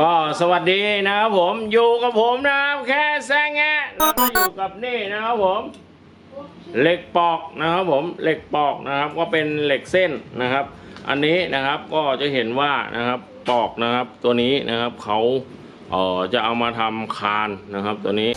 ก็สวัสดีนะครับผมอยู่กับผมนะครับแค่แซงแงะแล้วก็อยู่กับนี่นะครับผมเหล็กปอกนะครับผมเหล็กปอกนะครับ ก็เป็นเหล็กเส้นนะครับ อันนี้นะครับก็จะเห็นว่านะครับปอกนะครับตัวนี้นะครับเขาเอ่อจะเอามาทำคานนะครับตัวนี้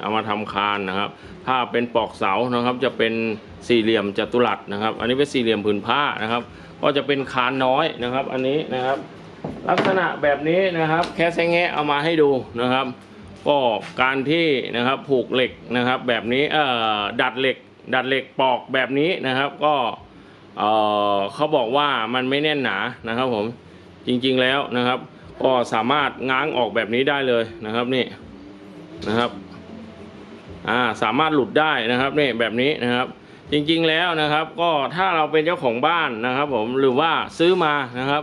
เอามาทำคานนะครับ ถ้าเป็นปอกเสานะครับ จะเป็นสี่เหลี่ยมจัตุรัสนะครับ อันนี้เป็นสี่เหลี่ยมผืนผ้านะครับ ก็จะเป็นคานน้อยนะครับ อันนี้นะครับ ลักษณะแบบนี้นะครับ แค่แซงแงเอามาให้ดูนะครับ ก็การที่นะครับผูกเหล็กนะครับ แบบนี้เอ่อดัดเหล็ก ดัดเหล็กปอกแบบนี้นะครับ ก็เอ่อเขาบอกว่ามันไม่แน่นหนานะครับผมจริงๆแล้วนะครับก็สามารถง้างออกแบบนี้ได้เลยนะครับนี่นะครับ อ่าสามารถหลุดได้นะครับนี่แบบนี้นะครับ จริงๆแล้วนะครับ ก็ถ้าเราเป็นเจ้าของบ้านนะครับ ผมหรือว่าซื้อมานะครับ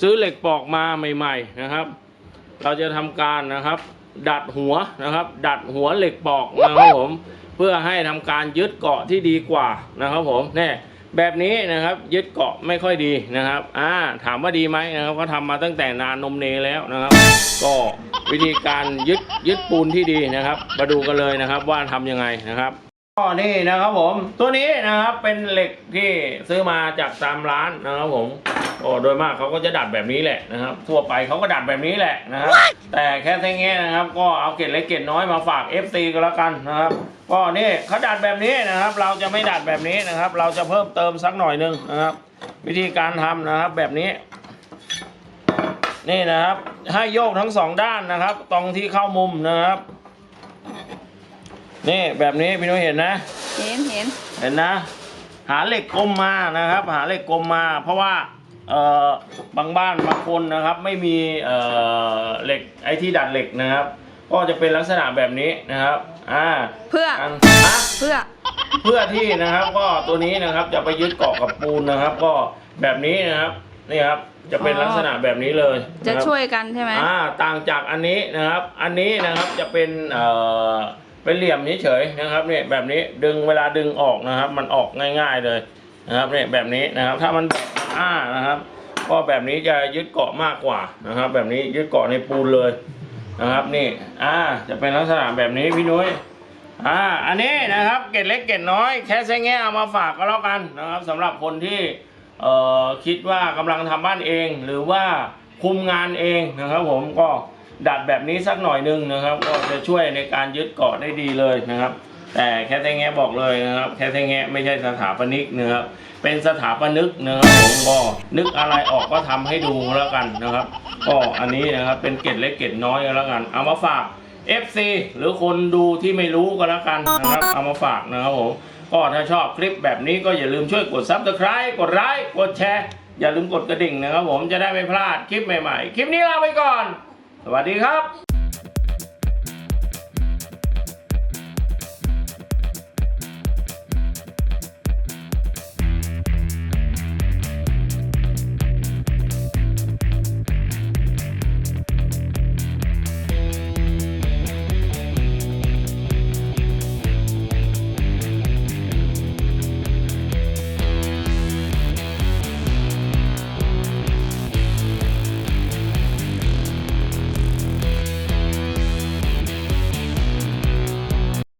ซื้อเหล็กปอกมาใหม่ ๆนะครับ เราจะทำการนะครับ ดัดหัวนะครับ ดัดหัวเหล็กปอกนะครับผมเพื่อให้ทำการยึดเกาะที่ดีกว่านะครับ ผมเนี่ย แบบนี้นะครับยึดเกาะไม่ค่อยดีนะครับอ่าถามว่าดีไหมนะครับก็ทำมาตั้งแต่นานนมเนแล้วนะครับ ก็วิธีการยึดยึดปูนที่ดีนะครับ มาดูกันเลยนะครับว่าทำยังไงนะครับ ก็นี่นะครับผมตัวนี้นะครับเป็นเหล็กที่ซื้อมาจากตามร้านนะครับผมโอ้โดยมากเขาก็จะดัดแบบนี้แหละนะครับ ทั่วไปเขาก็ดัดแบบนี้แหละนะครับ แต่แค่แท่งแง่นะครับ ก็เอาเกล็ดเล็กเกล็ดน้อยมาฝาก FC ก็แล้วกันนะครับก็นี่เขาดัดแบบนี้นะครับ เราจะไม่ดัดแบบนี้นะครับ เราจะเพิ่มเติมสักหน่อยหนึงนะครับ วิธีการทำนะครับแบบนี้ นี่นะครับให้โยกทั้งสองด้านนะครับ ตรงที่เข้ามุมนะครับ นี่แบบนี้พี่นุ้ยเห็นนะ เห็นเห็นเห็นนะ หาเหล็กกลมมานะครับ หาเหล็กกลมมา เพราะว่าเอ่อบางบ้านบางคนนะครับ ไม่มีเอ่อเหล็กไอ้ที่ดัดเหล็กนะครับ ก็จะเป็นลักษณะแบบนี้นะครับอ่าเพื่ออันฮะเพื่อเพื่อที่นะครับก็ตัวนี้นะครับจะไปยึดเกาะกับปูนนะครับ ก็แบบนี้นะครับนี่ครับจะเป็นอ๋อลักษณะแบบนี้เลยจะนะครับช่วยกันใช่ไหม อ่าต่างจากอันนี้นะครับ อันนี้นะครับจะเป็นเอ่อ เป็นเหลี่ยมเฉยๆนะครับเนี่ยแบบนี้ดึงเวลาดึงออกนะครับ มันออกง่าย ๆเลยนะครับเนี่ยแบบนี้นะครับ ถ้ามันอ้านะครับก็แบบนี้จะยึดเกาะมากกว่านะครับ แบบนี้ยึดเกาะในปูนเลยนะครับ นี่อ่าจะเป็นลักษณะแบบนี้พี่นุ้ยอ่าอันนี้นะครับเกร็ดเล็กเกร็ดน้อยแค่แซงแง่เอามาฝากก็แล้วกันนะครับสำหรับคนที่เอ่อคิดว่ากำลังทำบ้านเอง หรือว่าคุมงานเองนะครับ ผมก็ ดัดแบบนี้สักหน่อยหนึงนะครับ ก็จะช่วยในการยึดเกาะได้ดีเลยนะครับ แต่แค่แซงแง่บอกเลยนะครับ แค่แซงแง่ไม่ใช่สถาปนิกนะครับ เป็นสถาปนิกนะครับผมก็นึกอะไรออกก็ทำให้ดูแล้วกันนะครับ ก็อันนี้นะครับเป็นเกร็ดเล็กเกร็ดน้อยก็แล้วกัน เอามาฝาก FC หรือคนดูที่ไม่รู้ก็แล้วกันนะครับ เอามาฝากนะครับผมก็ถ้าชอบคลิปแบบนี้ก็อย่าลืมช่วยกด Subscribe กดไลค์กดแชร์ อย่าลืมกดกระดิ่งนะครับผมจะได้ไม่พลาดคลิปใหม่ๆ คลิปนี้ลาไปก่อน สวัสดีครับ